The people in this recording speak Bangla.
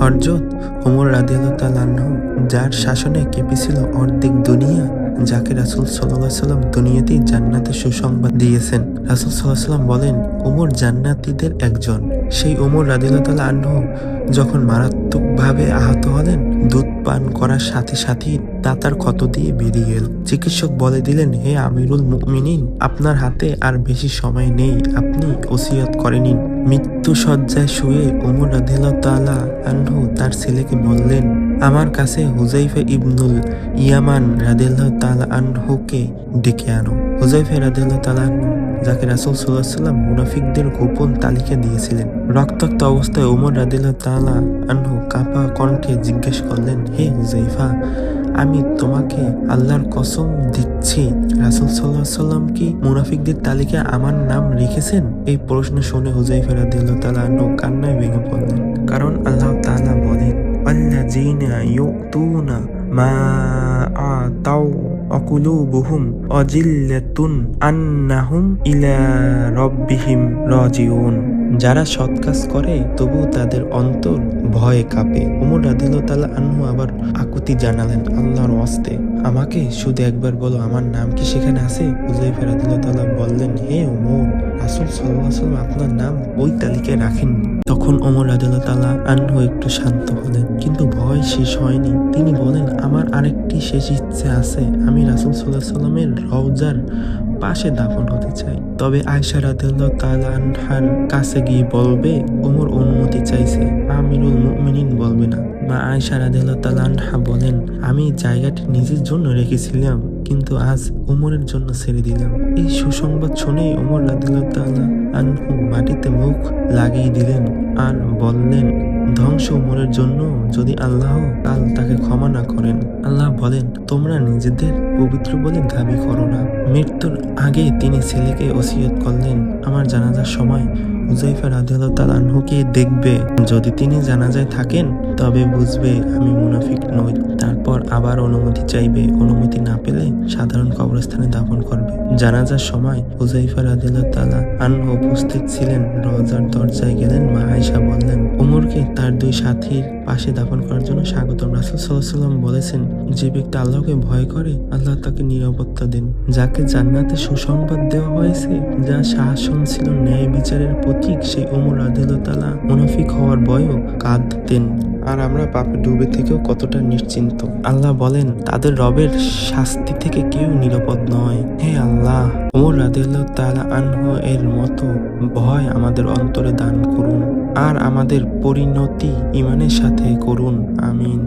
হরজত, ওমর রাদিয়াল্লাহু যার শাসনে কেঁপেছিল অর্ধেক দুনিয়া, যাকে রাসুল সাল্লাহ সাল্লাম দুনিয়াতেই জান্নাতের সুসংবাদ দিয়েছেন। রাসুল সাল্লাহ সাল্লাম বলেন, ওমর জান্নাতীদের একজন। সেই ওমর রাদিয়াল্লাহু আনহু যখন মারাত্মকভাবে আহত হলেন, দুধ পান করার সাথে সাথেই তা তার ক্ষত দিয়ে বেরিয়ে এল চিকিৎসক বলে দিলেন, হে আমিরুল মুমিনিন, আপনার হাতে আর বেশি সময় নেই, আপনি ওসিয়ত করে নিন। মৃত্যু শয্যায় শুয়ে ওমর তাআলা আনহু তার ছেলেকে বললেন, আমার কাছে হুজাইফা ইবনুল ইয়ামান রাদিয়াল্লাহু তাআলা আনহুকে ডেকে আনো। হুজাইফা রাদিয়াল্লাহু তাআলা আনহু, যাকে রাসূল আলাইহি সাল্লাম মুনাফিকদের গোপন তালিকা দিয়েছিলেন। রক্তাক্ত অবস্থায় ওমর রাদিয়াল্লাহু তালা আনহু কাপা কণ্ঠে জিজ্ঞেস করলেন, হে হুজাইফা আমি তোমাকে আল্লাহর কসম দিচ্ছি। রাসুল সাল্লাহ সাল্লাম কি মুনাফিকদের তালিকায় আমার নাম রেখেছেন? এই প্রশ্ন শুনে হুজাইফা রাদিয়াল্লাহু তালা আনহু কান্নায় ভেঙে পড়লেন। কারণ আল্লাহ তালা বলেন, আল্লাযীনা ইউতুনা মা আতাউ অকুলুবুহুম অজিল্লাতুন আন্নাহুম ইলা রব্বিহিম রাজিউন। যারা সৎ কাজ করে তবু তাদের অন্তর ভয়ে কাঁপে। উমর রাদিল্লাহ তাআলা আনহু আবার আকুতি জানালেন, আল্লাহর অস্তে আমাকে শুধু একবার বলো, আমার নাম কি সেখানে আছে? হুজাইফা রাদিল্লাহ তাআলা বললেন, হে ওমর রাসূল আলাইহি আপনার নাম ওই তালিকায় রাখেননি। তখন ওমর রাদিল্লাহ তাআলা আনহু একটু শান্ত হলেন, কিন্তু ভয় শেষ হয়নি। তিনি বলেন, আমার আরেকটি শেষ ইচ্ছে আছে। আমি রাসূল আলাইহি সাল্লামের রওজার পাশে দাফন হতে চাই। তবে আয়সা রাদিয়াল্লাহু তাআলা আনহার কাছে গিয়ে বলবে, ওমর অনুমতি চাইছে, আমিরুল মুমিনিন বলবে না। মা আয়সা রাদিয়াল্লাহু তাআলা আনহা বলেন, আমি জায়গাটি নিজের জন্য রেখেছিলাম, কিন্তু আজ ওমরের জন্য ছেড়ে দিলাম। এই সুসংবাদ শুনেই ওমর রাদিয়াল্লাহু তাআলা আনহু মাটিতে মুখ লাগিয়ে দিলেন আর বললেন ধ্বংস উমরের জন্য যদি আল্লাহ কাল তাকে ক্ষমা না করেন, আল্লাহ বলেন, তোমরা নিজেদের পবিত্র বলে দাবি করো না। মৃত্যুর আগে তিনি ছেলেকে ওসিয়ত করলেন। আমার জানাজার সময় হুজাইফা রাদিয়াল্লাহু তাআলা আনহুকে দেখবে। যদি তিনি জানাজায় থাকেন, তবে বুঝবে আমি মুনাফিক নই। তারপর আবার অনুমতি চাইবে। অনুমতি না পেলে সাধারণ কবরস্থানে দাফন করবে। জানাজার সময় হুজাইফা রাদিয়াল্লাহু তালা আনহু উপস্থিত ছিলেন। রজার দরজায় গেলেন মা আয়েশা বললেন ওমরকে তার দুই সাথীর পাশে দাফন করার জন্য স্বাগতম। রাসূল সাল্লাম বলেছেন, যে ব্যক্তি আল্লাহকে ভয় করে, আল্লাহ তাকে নিরাপত্তা দেন। যাকে জান্নাতে সুসংবাদ দেওয়া হয়েছে যা শাসন ছিল ন্যায় বিচারের প্রতীক, সেই ওমর তাআলা মুনাফিক হওয়ার ভয়ও কাঁদতেন। আর আমরা পাপে ডুবে থেকেও কতটা নিশ্চিন্ত। আল্লাহ বলেন, তাদের রবের শাস্তি থেকে কেউ নিরাপদ নয়। হে আল্লাহ, ওমর রাদিয়াল্লাহু তাআলা আনহু এর মতো ভয় আমাদের অন্তরে দান করুন। আর আমাদের পরিণতি ইমানের সাথে করুন আমিন।